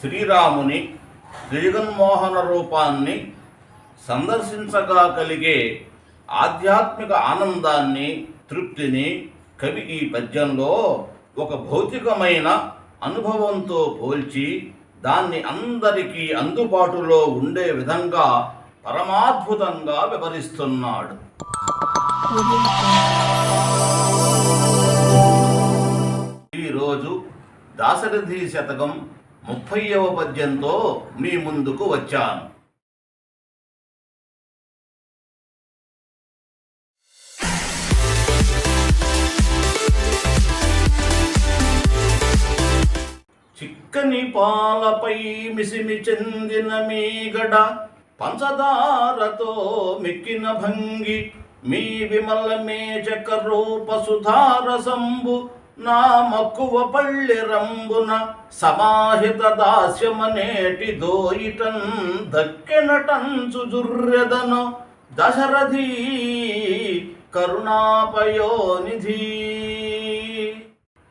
శ్రీరాముని జగన్మోహన రూపాన్ని సందర్శించగా కలిగే ఆధ్యాత్మిక ఆనందాన్ని తృప్తిని కవి ఈ పద్యంలో ఒక భౌతికమైన అనుభవంతో పోల్చి దాన్ని అందరికీ అందుబాటులో ఉండే విధంగా పరమాద్భుతంగా వివరిస్తున్నాడు. ఈరోజు దాశరథి శతకం ముప్పైవ పద్యంతో మీ ముందుకు వచ్చాను. చిక్కని పాలపై మిసిమి చెందిన మీగడ పంచదారతో మిక్కిన భంగి మీ విమల మేచక రూప సుధారసంబు నా మక్కువ పళ్ళె రంబున సమాహిత దాస్యమనేటి దోయిటన్ దక్కెనటంచు జుర్రెదను దశరథీ కరుణాపయోనిధి.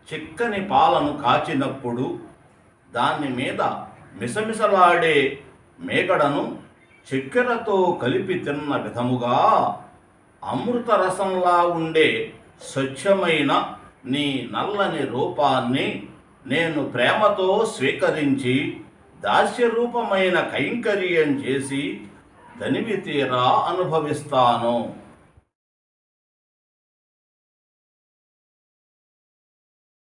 చిక్కని పాలను కాచినప్పుడు దాని మీద మిసమిసలాడే మేకడను చక్కెరతో కలిపి తిన్న విధముగా అమృతరసంలా ఉండే స్వచ్ఛమైన నీ నల్లని రూపాన్ని నేను ప్రేమతో స్వీకరించి దాస్యరూపమైన కైంకర్యం చేసి దనివి తీరా అనుభవిస్తాను.